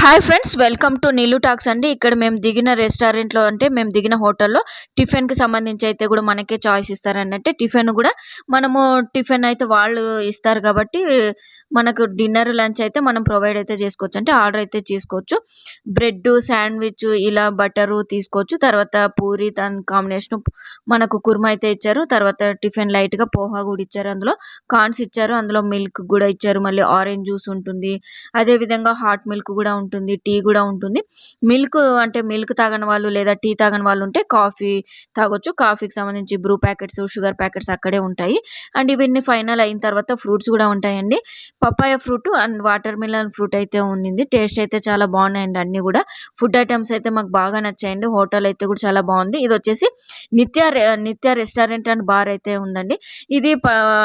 Hi friends welcome to Neellu talks అండి. ఇక్కడ మేము దిగిన రెస్టారెంట్లో అంటే మేము దిగిన హోటల్లో టిఫిన్కి సంబంధించి అయితే కూడా మనకే చాయిస్ ఇస్తారండి అంటే టిఫిన్ కూడా మనము టిఫిన్ అయితే వాళ్ళు ఇస్తారు కాబట్టి మనకు డిన్నర్ లంచ్ అయితే మనం ప్రొవైడ్ అయితే చేసుకోవచ్చు. అంటే ఆర్డర్ అయితే చేసుకోవచ్చు. బ్రెడ్ శాండ్విచ్ ఇలా బటరు తీసుకోవచ్చు. తర్వాత పూరి దాని కాంబినేషన్ మనకు కుర్మా అయితే ఇచ్చారు. తర్వాత టిఫిన్ లైట్గా పోహా కూడా ఇచ్చారు అందులో. కార్న్స్ ఇచ్చారు. అందులో మిల్క్ కూడా ఇచ్చారు. మళ్ళీ ఆరెంజ్ జ్యూస్ ఉంటుంది. అదేవిధంగా హాట్ మిల్క్ కూడా ఉంటుంది టీ కూడా ఉంటుంది. మిల్క్ అంటే మిల్క్ తాగని వాళ్ళు లేదా టీ తాగని వాళ్ళు ఉంటే కాఫీ తాగొచ్చు. కాఫీకి సంబంధించి బ్రూ ప్యాకెట్స్ షుగర్ ప్యాకెట్స్ అక్కడే ఉంటాయి. అండ్ ఇవన్నీ ఫైనల్ అయిన తర్వాత ఫ్రూట్స్ కూడా ఉంటాయండి. Papaya fruit and watermelon fruit అయితే ఉంది టేస్ట్ అయితే చాలా బాగున్నాయండి అన్నీ కూడా. ఫుడ్ ఐటమ్స్ అయితే మాకు బాగా నచ్చాయండి. హోటల్ అయితే కూడా చాలా బాగుంది. ఇది వచ్చేసి నిత్య నిత్య రెస్టారెంట్ అండ్ బార్ అయితే ఉందండి. ఇది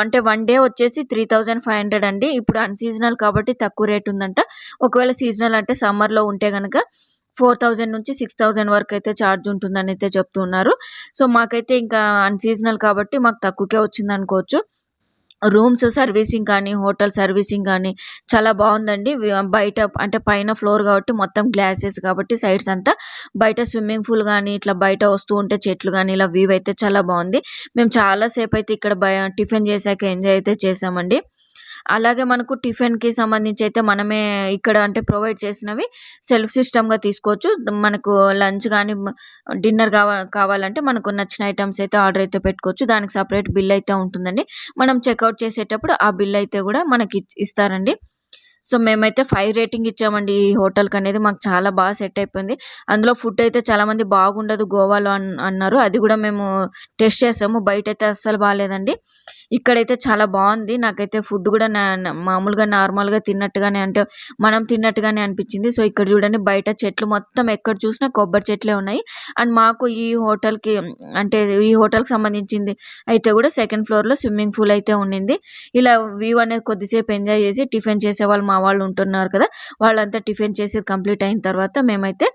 అంటే వన్ డే వచ్చేసి త్రీ థౌజండ్ ఫైవ్ హండ్రెడ్ అండి. ఇప్పుడు అన్సీజనల్ కాబట్టి తక్కువ రేట్ ఉందంట. ఒకవేళ సీజనల్ అంటే సమ్మర్లో ఉంటే కనుక ఫోర్ థౌజండ్ నుంచి సిక్స్ థౌజండ్ వరకు అయితే ఛార్జ్ ఉంటుందని అయితే చెప్తున్నారు. సో మాకైతే ఇంకా అన్సీజనల్ కాబట్టి మాకు తక్కువకే వచ్చింది అనుకోవచ్చు. రూమ్స్ సర్వీసింగ్ కానీ హోటల్ సర్వీసింగ్ కానీ చాలా బాగుందండి. బయట అంటే పైన ఫ్లోర్ కాబట్టి మొత్తం గ్లాసెస్ కాబట్టి సైడ్స్ అంతా బయట స్విమ్మింగ్ పూల్ కానీ ఇట్లా బయట వస్తూ ఉంటే చెట్లు కానీ ఇలా వ్యూ అయితే చాలా బాగుంది. మేము చాలాసేపు అయితే ఇక్కడ టిఫిన్ చేశాక ఎంజాయ్ అయితే చేసామండి అలాగే మనకు టిఫిన్కి సంబంధించి అయితే మనమే ఇక్కడ అంటే ప్రొవైడ్ చేసినవి సెల్ఫ్ సిస్టమ్గా తీసుకోవచ్చు. మనకు లంచ్ కానీ డిన్నర్ కావా కావాలంటే మనకు నచ్చిన ఐటమ్స్ అయితే ఆర్డర్ అయితే పెట్టుకోవచ్చు. దానికి సపరేట్ బిల్ అయితే ఉంటుందండి. మనం చెక్అవుట్ చేసేటప్పుడు ఆ బిల్ అయితే కూడా మనకి ఇస్తారండి. సో మేమైతే ఫైవ్ రేటింగ్ ఇచ్చామండి ఈ హోటల్కి అనేది. మాకు చాలా బాగా సెట్ అయిపోయింది. అందులో ఫుడ్ అయితే చాలామంది బాగుండదు గోవాలో అన్నారు. అది కూడా మేము టెస్ట్ చేసాము. బయట అయితే అస్సలు బాగాలేదండి. ఇక్కడైతే చాలా బాగుంది. నాకైతే ఫుడ్ కూడా మామూలుగా నార్మల్గా తిన్నట్టుగానే అంటే మనం తిన్నట్టుగానే అనిపించింది. సో ఇక్కడ చూడండి బయట చెట్లు మొత్తం ఎక్కడ చూసినా కొబ్బరి చెట్లే ఉన్నాయి. అండ్ మాకు ఈ హోటల్కి అంటే ఈ హోటల్కి సంబంధించింది అయితే కూడా సెకండ్ ఫ్లోర్లో స్విమ్మింగ్ పూల్ అయితే ఉండింది. ఇలా వ్యూ అనేది కొద్దిసేపు ఎంజాయ్ చేసి టిఫిన్ చేసే వాళ్ళు మా వాళ్ళు ఉంటున్నారు కదా వాళ్ళంతా టిఫిన్ చేసి కంప్లీట్ అయిన తర్వాత మేమైతే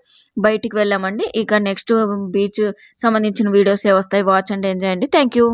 బయటికి వెళ్ళామండి. ఇక నెక్స్ట్ బీచ్ సంబంధించిన వీడియోస్ ఏ వస్తాయి వాచ్ అండ్ ఎంజాయ్ అండి. Thank you.